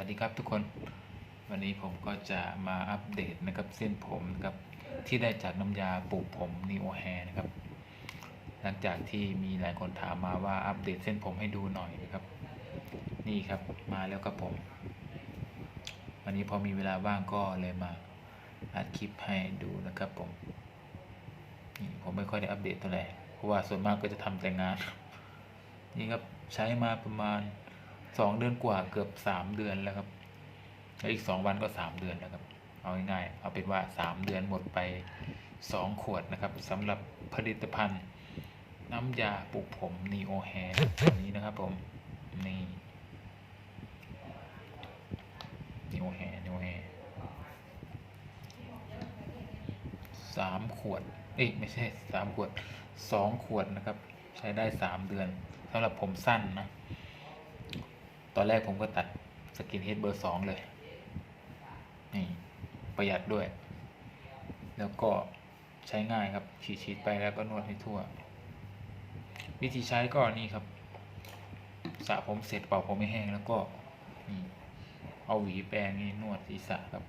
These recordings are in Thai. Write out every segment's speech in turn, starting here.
วัสดีครับทุกคนวันนี้ผมก็จะมาอัปเดตนะครับเส้นผมนะครับที่ได้จากน้ำยาปลูกผมนีโอแฮนะครับหลังจากที่มีหลายคนถามมาว่าอัปเดตเส้นผมให้ดูหน่อยนะครับ นี่ครับมาแล้วครับผม วันนี้พอมีเวลาว่างก็เลยมาอัดคลิปให้ดูนะครับผมนี่ผมไม่ค่อยได้อัปเดตเท่าไหร่เพราะว่าส่วนมากก็จะทำแต่งานนี่ครับใช้มาประมาณ สองเดือนกว่าเกือบสามเดือนแล้วครับแล้วอีกสองวันก็สามเดือนแล้วครับ เอาง่ายๆเอาเป็นว่าสามเดือนหมดไปสองขวดนะครับสำหรับผลิตภัณฑ์ น้ำยาปลูกผมนีโอแฮร์ตัวนี้นะครับผมนี่นีโอแฮร์นีโอแฮร์สามขวด เอ้ยไม่ใช่สามขวดสองขวดนะครับ ใช้ได้สามเดือนสำหรับผมสั้นนะ ตอนแรกผมก็ตัดสกินเฮดเบอร์สองเลย นี่ ประหยัดด้วย แล้วก็ใช้ง่ายครับฉีดๆไปแล้วก็นวดให้ทั่ว วิธีใช้ก็นี่ครับสระผมเสร็จเป่าผมไม่แห้งแล้วก็นี่เอาหวีแปรงนี่นวดศีรษะครับ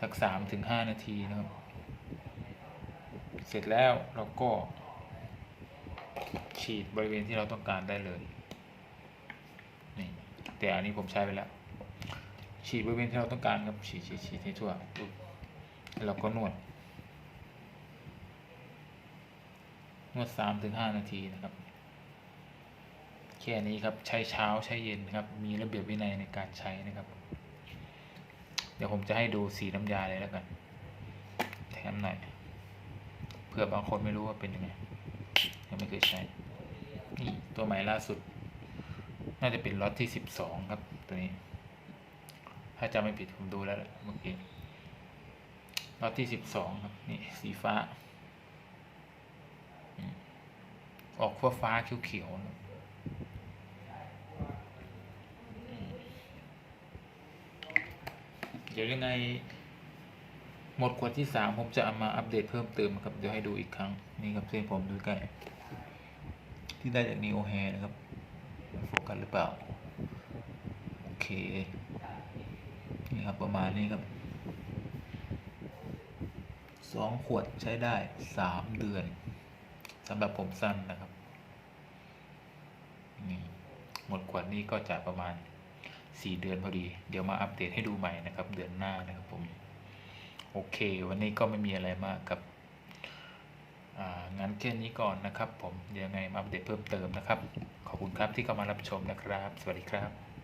สักสามถึงห้านาทีนะครับ เสร็จแล้วเราก็ฉีดบริเวณที่เราต้องการได้เลย แต่อันนี้ผมใช้ไปแล้ว ฉีดบริเวณที่เราต้องการครับ ฉีดฉีดฉีดให้ทั่วแล้วเราก็นวด นวดสามถึงห้านาทีนะครับ แค่นี้ครับ ใช้เช้าใช้เย็นนะครับ มีระเบียบวินัยในการใช้นะครับ เดี๋ยวผมจะให้ดูสีน้ำยาเลยแล้วกัน แถมหน่อยเผื่อบางคนไม่รู้ว่าเป็นยังไงยังไม่เคยใช้ นี่ตัวใหม่ล่าสุด น่าจะเป็นล็อตที่สิบสองครับ ตัวนี้ ถ้าจำไม่ผิดผมดูแล้วเมื่อกี้ล็อตที่สิบสองครับ นี่สีฟ้า อออกฟ้าฟ้าเขียวๆเดี๋ยวยังไง หมดขวดที่สามผมจะเอามาอัปเดตเพิ่มเติมครับ เดี๋ยวให้ดูอีกครั้ง นี่ครับเส้นผมดูใกล้ที่ได้จากนีโอแฮนะครับ โฟกัสหรือเปล่า โอเค นี่ครับประมาณนี้ครับสองขวดใช้ได้สามเดือนสำหรับผมสั้นนะครับ นี่ หมดขวดนี้ก็จะประมาณสี่เดือนพอดี เดี๋ยวมาอัปเดตให้ดูใหม่นะครับ เดือนหน้านะครับผม โอเค วันนี้ก็ไม่มีอะไรมากครับ งั้นแค่นี้ก่อนนะครับ ผมเดี๋ยวยังไงมาอัปเดตเพิ่มเติมนะครับ ขอบคุณครับที่เข้ามารับชมนะครับ สวัสดีครับ